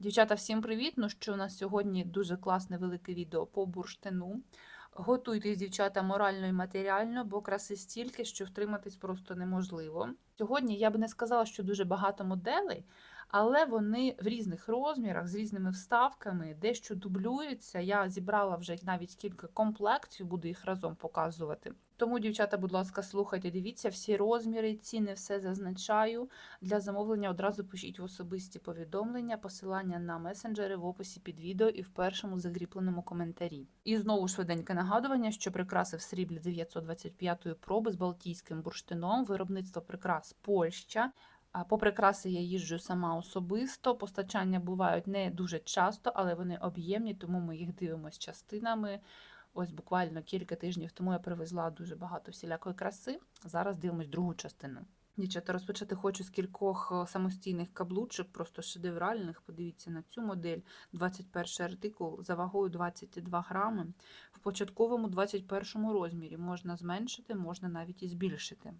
Дівчата, всім привіт! Ну що у нас сьогодні дуже класне велике відео по бурштину. Готуйтесь, дівчата, морально і матеріально, бо краси стільки, що втриматись просто неможливо. Сьогодні я би не сказала, що дуже багато моделей, але вони в різних розмірах, з різними вставками, дещо дублюються. Я зібрала вже навіть кілька комплектів, буду їх разом показувати. Тому, дівчата, будь ласка, слухайте, дивіться всі розміри, ціни, все зазначаю. Для замовлення одразу пишіть в особисті повідомлення, посилання на месенджери в описі під відео і в першому закріпленому коментарі. І знову швиденьке нагадування, що прикраси в сріблі 925 проби з балтійським бурштином, виробництво прикрас Польща. А По прикраси я їжджу сама особисто. Постачання бувають не дуже часто, але вони об'ємні, тому ми їх дивимося частинами. Ось буквально кілька тижнів тому я привезла дуже багато всілякої краси. Зараз дивимось другу частину. Дівчата, розпочати хочу з кількох е, самостійних каблучок, просто шедевральних. Подивіться на цю модель. 21 артикул за вагою 22 грами. В початковому 21 розмірі можна зменшити, можна навіть і збільшити.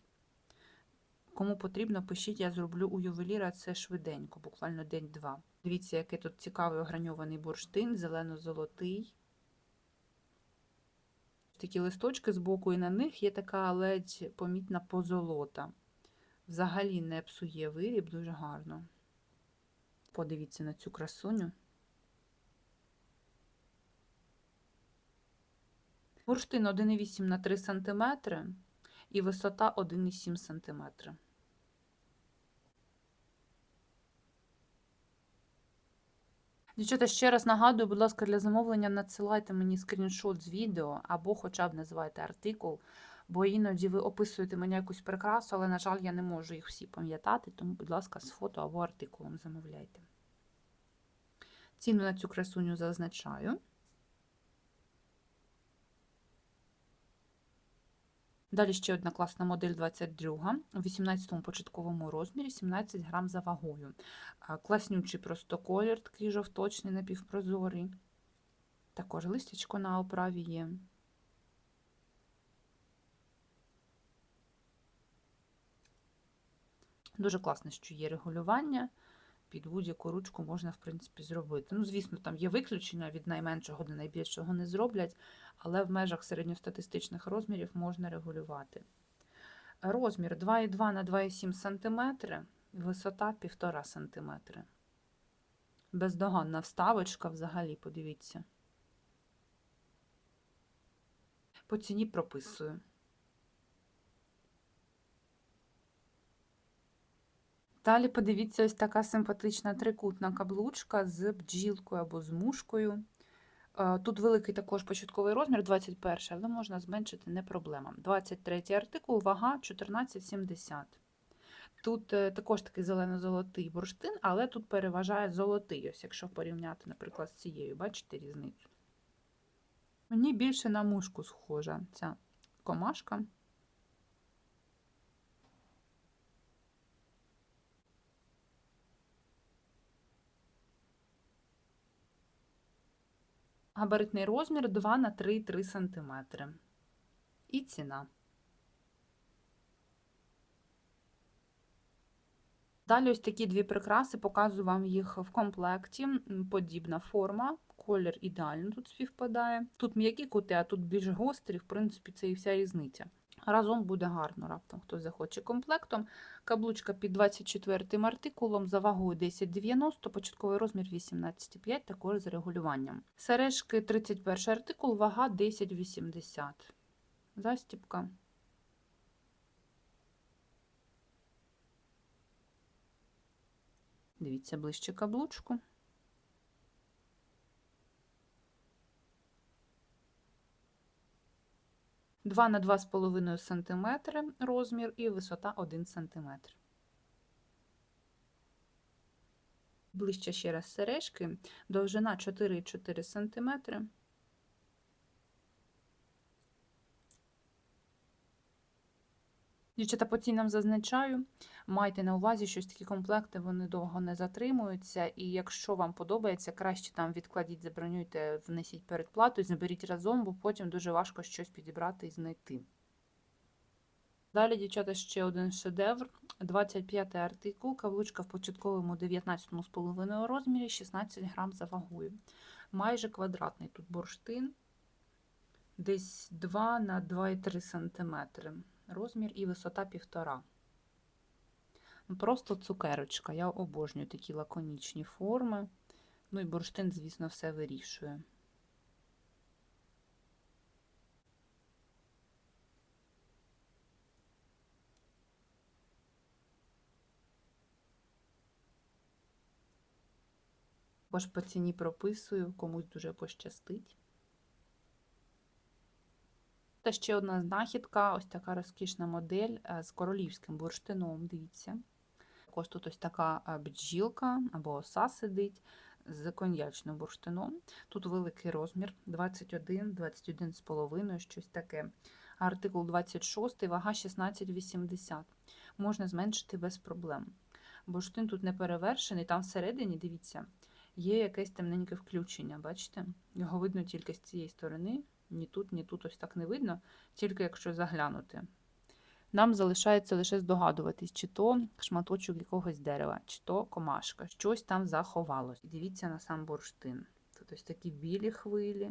Кому потрібно, пишіть, я зроблю у ювеліра це швиденько, буквально день-два. Дивіться, який тут цікавий ограньований бурштин, зелено-золотий. Такі листочки з боку, і на них є така ледь помітна позолота. Взагалі не псує виріб, дуже гарно. Подивіться на цю красуню. Бурштин 1,8 на 3 см і висота 1,7 см. Дівчата, ще раз нагадую, будь ласка, для замовлення надсилайте мені скріншот з відео або хоча б називайте артикул, бо іноді ви описуєте мені якусь прикрасу, але, на жаль, я не можу їх всі пам'ятати, тому, будь ласка, з фото або артикулом замовляйте. Ціну на цю красуню зазначаю. Далі ще одна класна модель 22 у 18-му початковому розмірі 17 грам за вагою. Класнючий просто колір, такий жовточний, напівпрозорий. Також листячко на оправі є. Дуже класно, що є регулювання. Під будь-яку ручку можна, в принципі, зробити. Ну, звісно, там є виключення від найменшого до найбільшого не зроблять, але в межах середньостатистичних розмірів можна регулювати. Розмір 2,2 на 2,7 см, висота 1,5 см. Бездоганна вставочка взагалі, подивіться. По ціні прописую. Далі подивіться, ось така симпатична трикутна каблучка з бджілкою або з мушкою. Тут великий також початковий розмір, 21, але можна зменшити не проблема. 23 артикул, вага 14,70. Тут е, також такий зелено-золотий бурштин, але тут переважає золотий, ось якщо порівняти, наприклад, з цією, бачите різницю. Мені більше на мушку схожа ця комашка. Габаритний розмір 2 на 3,3 см. І ціна. Далі ось такі дві прикраси, показую вам їх в комплекті. Подібна форма, колір ідеально тут співпадає. Тут м'які кути, а тут більш гострі, в принципі, це і вся різниця. Разом буде гарно, раптом хто захоче комплектом. Каблучка під 24 артикулом за вагою 10,90, початковий розмір 18,5, також з регулюванням. Сережки 31 артикул, вага 10,80. Застіпка. Дивіться ближче каблучку. 2 на 2,5 см розмір і висота 1 см. Ближче ще раз сережки, довжина 4,4 см. Дівчата по цінам зазначаю, майте на увазі, що такі комплекти вони довго не затримуються, і якщо вам подобається, краще там відкладіть, забронюйте, внесіть передплату, заберіть разом, бо потім дуже важко щось підібрати і знайти. Далі, дівчата, ще один шедевр. 25 артикул, каблучка в початковому 19,5 розмірі, 16 грам за вагою. Майже квадратний тут бурштин, десь 2 на 2,3 см. Розмір і висота 1,5. Ну, Просто цукерочка. Я обожнюю такі лаконічні форми. Ну і бурштин, звісно, все вирішує. Бо ж по ціні прописую, комусь дуже пощастить. Та ще одна знахідка, ось така розкішна модель е, з королівським бурштином, дивіться. Також тут ось така е, бджілка або оса сидить з коньячним бурштином. Тут великий розмір 21, 21,5, щось таке. Артикул 26, вага 16,80. Можна зменшити без проблем. Бурштин тут не перевершений, там всередині, дивіться, є якесь темненьке включення, бачите? Його видно тільки з цієї сторони. Ні тут, ні тут ось так не видно, тільки якщо заглянути. Нам залишається лише здогадуватись, чи то шматочок якогось дерева, чи то комашка. Щось там заховалось. Дивіться на сам бурштин. Тут ось такі білі хвилі,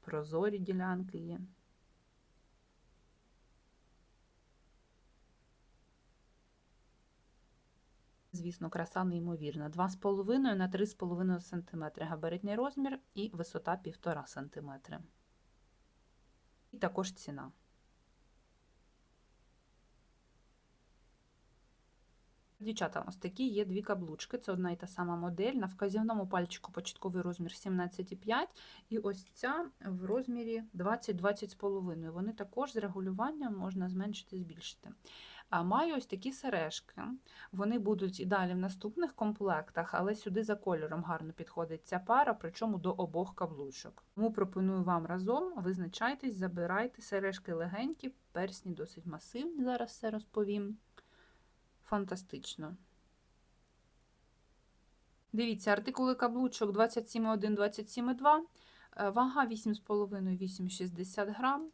прозорі ділянки є. Звісно, краса неймовірна. 2,5 на 3,5 см габаритний розмір і висота 1,5 см. І також ціна. Дівчата, ось такі є дві каблучки. Це одна і та сама модель. На вказівному пальчику початковий розмір 17,5 і ось ця в розмірі 20-20,5. Вони також з регулюванням можна зменшити збільшити. Маю ось такі сережки. Вони будуть і далі в наступних комплектах, але сюди за кольором гарно підходить ця пара, причому до обох каблучок. Тому пропоную вам разом визначайтесь, забирайте сережки легенькі, персні досить масивні, зараз все розповім. Фантастично. Дивіться, артикули каблучок 27,1, 27,2, е, вага 8,5-8,60 грам.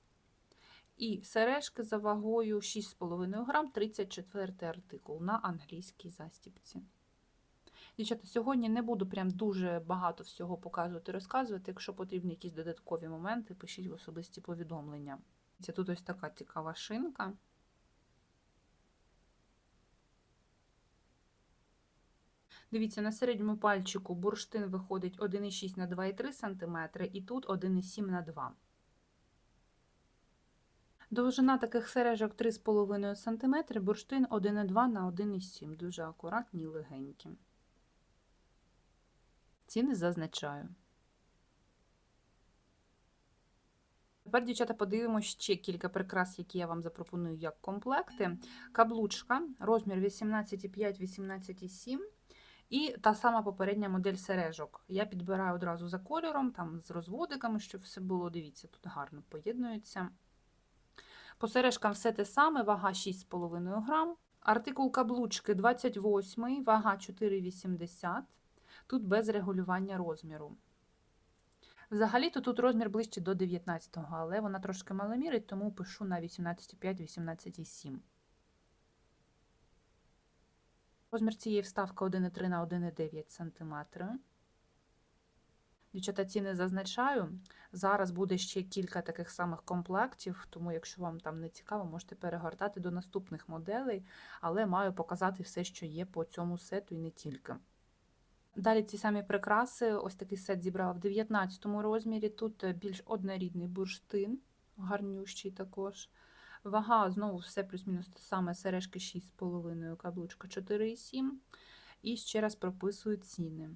І сережки за вагою 6,5 грам, 34 артикул на англійській застіпці. Дівчата, сьогодні не буду прям дуже багато всього показувати, розказувати. Якщо потрібні якісь додаткові моменти, пишіть в особисті повідомлення. Це тут ось така цікава шинка. Дивіться, на середньому пальчику бурштин виходить 1,6 на 2,3 см, і тут 1,7 на 2 Довжина таких сережок 3,5 см, бурштин 1,2 на 1,7 Дуже акуратні і легенькі. Ціни зазначаю. Тепер, дівчата, подивимося ще кілька прикрас, які я вам запропоную як комплекти. Каблучка, розмір 18,5-18,7. І та сама попередня модель сережок. Я підбираю одразу за кольором, там з розводиками, щоб все було, дивіться, тут гарно поєднується. По сережкам все те саме, вага 6,5 грам. Артикул каблучки 28, вага 4,80. Тут без регулювання розміру. Взагалі-то тут розмір ближче до 19, але вона трошки маломірить, тому пишу на 18,5-18,7. Розмір цієї вставки 1,3 на 1,9 см. Дівчата ціни зазначаю. Зараз буде ще кілька таких самих комплектів, тому, якщо вам там не цікаво, можете перегортати до наступних моделей, але маю показати все, що є по цьому сету і не тільки. Далі ці самі прикраси, ось такий сет зібрала в 19 розмірі. Тут більш однорідний бурштин, гарнющий також. Вага, знову все плюс-мінус те саме, сережки 6,5, каблучка 4,7. І ще раз прописую ціни.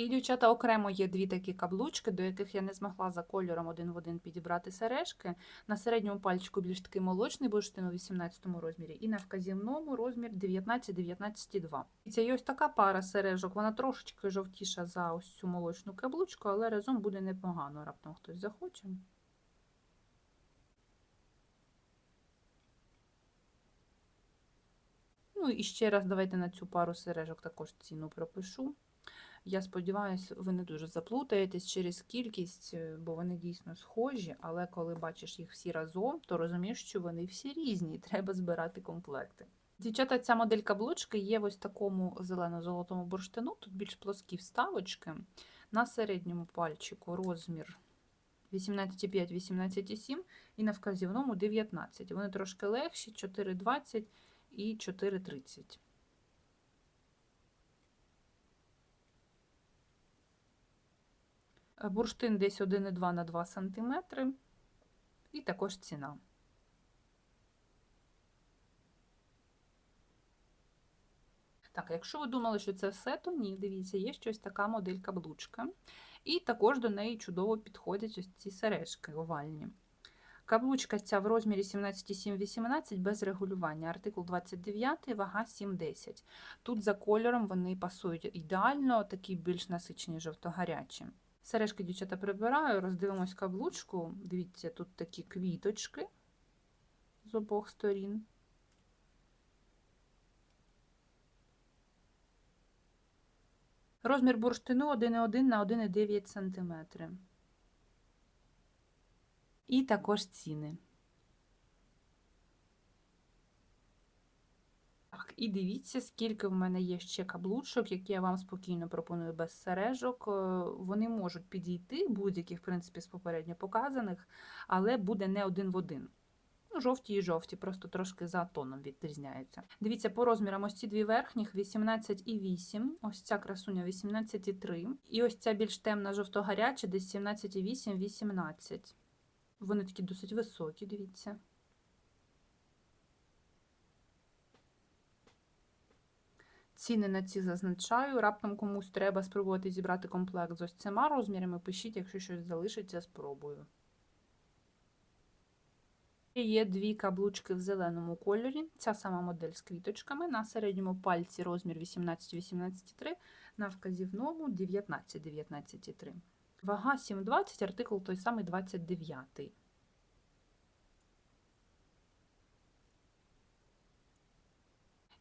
І, дівчата, окремо є дві такі каблучки, до яких я не змогла за кольором один в один підібрати сережки. На середньому пальчику більш такий молочний бурштин у 18 розмірі, і на вказівному розмір 19-19,2. І це є ось така пара сережок, вона трошечки жовтіша за ось цю молочну каблучку, але разом буде непогано, раптом хтось захоче. Ну і ще раз давайте на цю пару сережок також ціну пропишу. Я сподіваюся, ви не дуже заплутаєтесь через кількість, е, бо вони дійсно схожі, але коли бачиш їх всі разом, то розумієш, що вони всі різні, і треба збирати комплекти. Дівчата, ця модель каблучки є в ось такому зелено-золотому бурштину, тут більш плоскі вставочки. На середньому пальчику розмір 18,5-18,7 і на вказівному 19. Вони трошки легші, 4,20 і 4,30. Бурштин десь 1,2 на 2 см. І також ціна. Так, якщо ви думали, що це все, то ні, дивіться, є щось така модель каблучка. І також до неї чудово підходять ось ці сережки овальні. Каблучка ця в розмірі 17,7-18 без регулювання. Артикул 29, вага 7,10. Тут за кольором вони пасують ідеально, такі більш насичені жовто-гарячі. Сережки, дівчата, прибираю, роздивимось каблучку. Дивіться, тут такі квіточки з обох сторін. Розмір бурштину 1,1 на 1,9 см. І також ціни. Так, і дивіться, скільки в мене є ще каблучок, які я вам спокійно пропоную без сережок. Е, Вони можуть підійти, будь-які, в принципі, з попередньо показаних, але буде не один в один. Жовті і жовті, просто трошки за тоном відрізняються. Дивіться, по розмірам ось ці дві верхніх 18,8, ось ця красуня 18,3, і ось ця більш темна жовто-гаряча, десь 17,8-18. Вони такі досить високі, дивіться. Ціни на ці зазначаю. Раптом комусь треба спробувати зібрати комплект з ось цими розмірами. Пишіть, якщо щось залишиться, спробую. Є дві каблучки в зеленому кольорі. Ця сама модель з квіточками. На середньому пальці розмір 18-18,3, на вказівному 19-19,3. Вага 7,20, артикул той самий 29.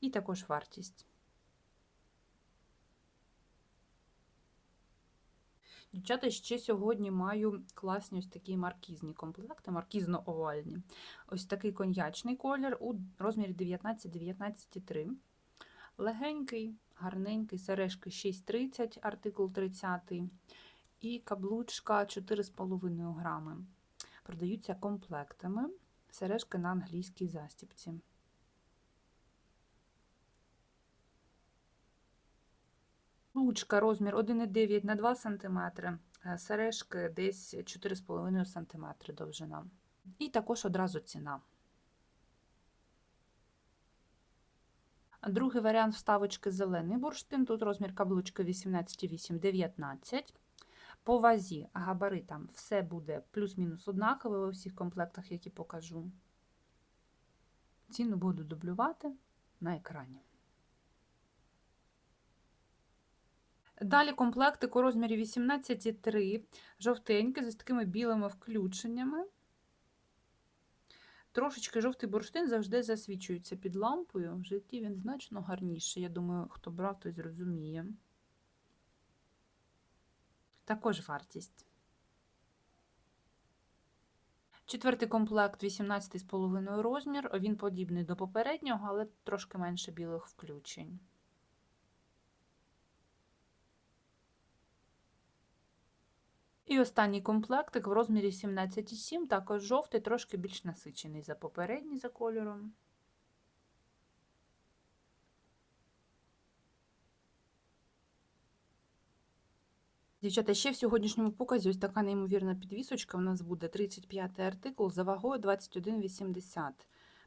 І також вартість. Дівчата, ще сьогодні маю класні ось такі маркізні комплекти, маркізно-овальні. Ось такий коньячний колір у розмірі 19-19,3. Легенький, гарненький, сережки 6,30, артикул 30 і каблучка 4,5 грами. Продаються комплектами. Сережки на англійській застіпці. Ручка розмір 1,9 на 2 см, сережки десь 4,5 см довжина. І також одразу ціна. Другий варіант вставочки зелений бурштин. Тут розмір каблучки 18,8-19. По вазі габаритам все буде плюс-мінус однакове у всіх комплектах, які покажу. Ціну буду дублювати на екрані. Далі комплектик у розмірі 18,3, жовтенький, з такими білими включеннями. Трошечки жовтий бурштин завжди засвічується під лампою. В житті він значно гарніший. Я думаю, хто брав, той зрозуміє. Також вартість. Четвертий комплект 18,5 розмір. Він подібний до попереднього, але трошки менше білих включень. І останній комплектик в розмірі 17,7, також жовтий, трошки більш насичений за попередній за кольором. Дівчата, ще в сьогоднішньому показі ось така неймовірна підвісочка. У нас буде 35 артикул за вагою 21,80.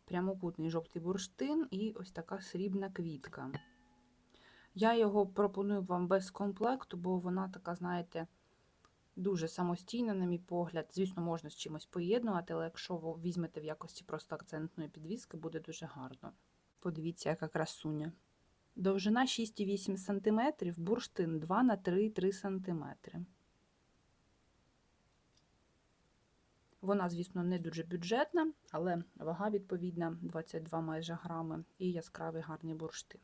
Прямокутний жовтий бурштин і ось така срібна квітка. Я його пропоную вам без комплекту, бо вона така, знаєте, Дуже самостійна, на мій погляд. Звісно, можна з чимось поєднувати, але якщо ви візьмете в якості просто акцентної підвіски, буде дуже гарно. Подивіться, яка красуня. Довжина 6,8 см, бурштин 2 на 3,3 см. Вона, звісно, не дуже бюджетна, але вага відповідна 22 майже грами і яскравий гарний бурштин.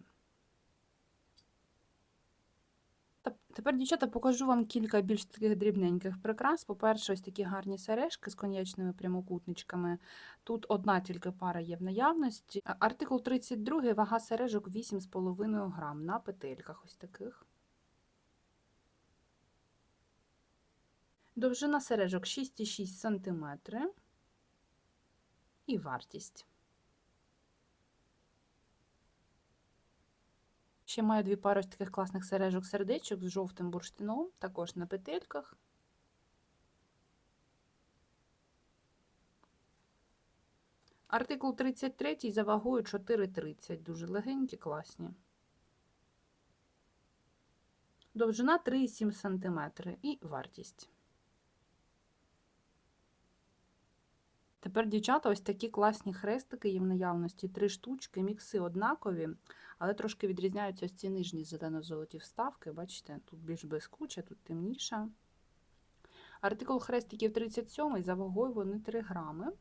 Тепер, дівчата, покажу вам кілька більш таких дрібненьких прикрас. По-перше, ось такі гарні сережки з конячними прямокутничками. Тут одна тільки пара є в наявності. Артикул 32, вага сережок 8,5 грам на петельках ось таких. Довжина сережок 6,6 см. І вартість. Ще маю дві пари таких класних сережок сердечок з жовтим бурштином, також на петельках. Артикул 33 за вагою 4,30. Дуже легенькі, класні. Довжина 3,7 см і вартість. Тепер, дівчата, ось такі класні хрестики є в наявності. Три штучки, мікси однакові, але трошки відрізняються ось ці нижні зелено-золоті вставки. Бачите, тут більш блискуча, тут темніша. Артикул хрестиків 37 за вагою вони 3 грами.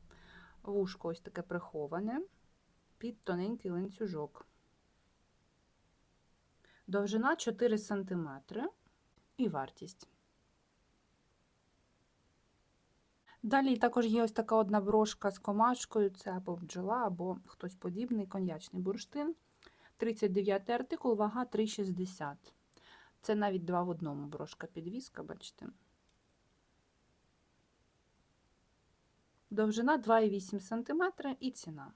Вушко ось таке приховане під тоненький ланцюжок. Довжина 4 см і вартість. Далі також є ось така одна брошка з комашкою, це або бджола, або хтось подібний, коньячний бурштин. 39 артикул, вага 3,60. Це навіть два в одному брошка підвіска, бачите. Довжина 2,8 см і ціна.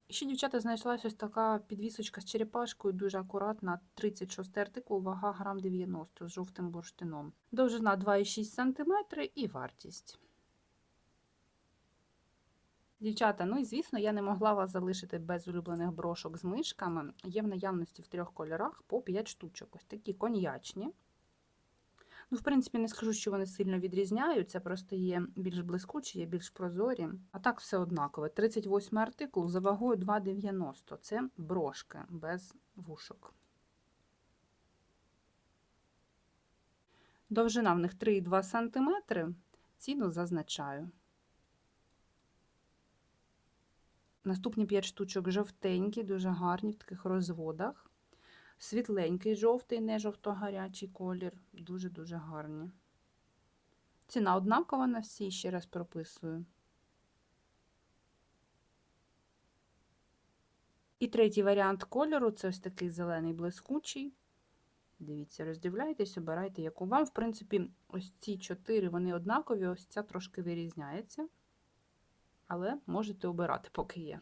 І ще, дівчата, знайшлася ось така підвісочка з черепашкою, дуже акуратна, 36 артикул, вага грам 90 з жовтим бурштином. Довжина 2,6 см і вартість. Дівчата, ну і звісно, я не могла вас залишити без улюблених брошок з мишками. Є в наявності в трьох кольорах по 5 штучок. Ось такі коньячні. Ну, в принципі, не скажу, що вони сильно відрізняються, просто є більш блискучі, є більш прозорі. А так все однакове. 38 артикул за вагою 2,90. Це брошки без вушок. Довжина в них 3,2 см. Ціну зазначаю. Наступні 5 штучок жовтенькі, дуже гарні в таких розводах. Світленький жовтий, не жовто-гарячий колір. Дуже-дуже гарні. Ціна однакова на всі, ще раз прописую. І третій варіант кольору це ось такий зелений блискучий. Дивіться, роздивляйтесь, обирайте, яку вам. В принципі, ось ці чотири вони однакові, ось ця трошки вирізняється. Але можете обирати, поки є.